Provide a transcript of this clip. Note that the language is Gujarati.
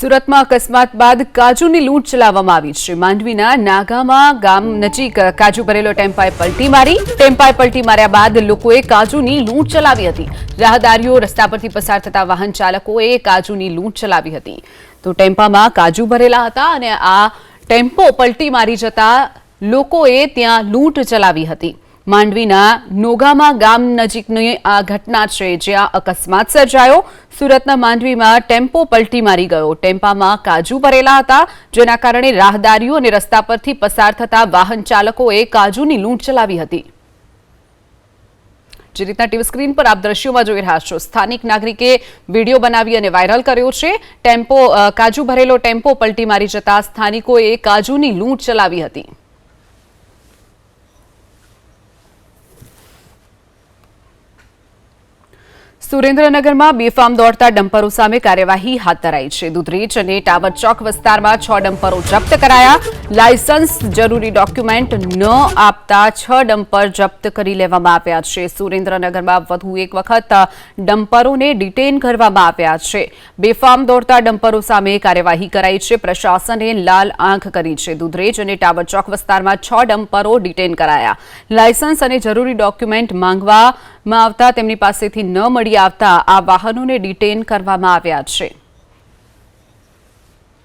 સુરતમાં અકસ્માત બાદ કાજુની લૂંટ ચલાવવામાં આવી. છે માંડવીના નાગામાં ગામ નજીક કાજુ ભરેલો ટેમ્પાએ પલટી મારી. ટેમ્પાએ પલટી માર્યા બાદ લોકોએ કાજુની લૂંટ ચલાવી હતી. રાહદારીઓ રસ્તા પરથી પસાર થતા વાહન ચાલકોએ કાજુની લૂંટ ચલાવી હતી. તો ટેમ્પામાં કાજુ ભરેલા હતા અને આ ટેમ્પો પલટી મારી જતા લોકોએ ત્યાં લૂંટ ચલાવી હતી. માંડવીના નોગામા ગામ નજીકની આ ઘટના છે જ્યાં અકસ્માત સર્જાયો. સુરતના માંડવીમાં ટેમ્પો પલટી મારી ગયો. ટેમ્પામાં કાજુ ભરેલા હતા, જેના કારણે રાહદારીઓ અને રસ્તા પરથી પસાર થતા વાહન ચાલકોએ કાજુની લૂંટ ચલાવી હતી. જે રીતના ટીવી સ્ક્રીન પર આપ દ્રશ્યોમાં જોઈ રહ્યા છો, સ્થાનિક નાગરિકે વીડિયો બનાવી અને વાયરલ કર્યો છે. ટેમ્પો કાજુ ભરેલો ટેમ્પો પલટી મારી જતા સ્થાનિકોએ કાજુની લૂંટ ચલાવી હતી. સુરેન્દ્રનગરમાં બેફામ દોડતા ડમ્પરો સામે કાર્યવાહી હાથ ધરાઈ છે. દુધરેજ અને ટાવર ચોક વિસ્તારમાં છ ડમ્પરો જપ્ત કરાયા. લાયસન્સ જરૂરી ડોક્યુમેન્ટ ન આપતા છ ડમ્પર જપ્ત કરી લેવામાં આવ્યા છે. સુરેન્દ્રનગરમાં વધુ એક વખત ડમ્પરોને ડિટેન કરવામાં આવ્યા છે. બેફામ દોડતા ડમ્પરો સામે કાર્યવાહી કરાઈ છે. પ્રશાસને લાલ આંખ કરી છે. દુધરેજ અને ટાવર ચોક વિસ્તારમાં છ ડમ્પરો ડિટેન કરાયા. લાયસન્સ અને જરૂરી ડોક્યુમેન્ટ માંગવામાં આવતા તેમની પાસેથી ન મળી આવતા આ વાહનોને ડિટેન કરવામાં આવ્યા છે.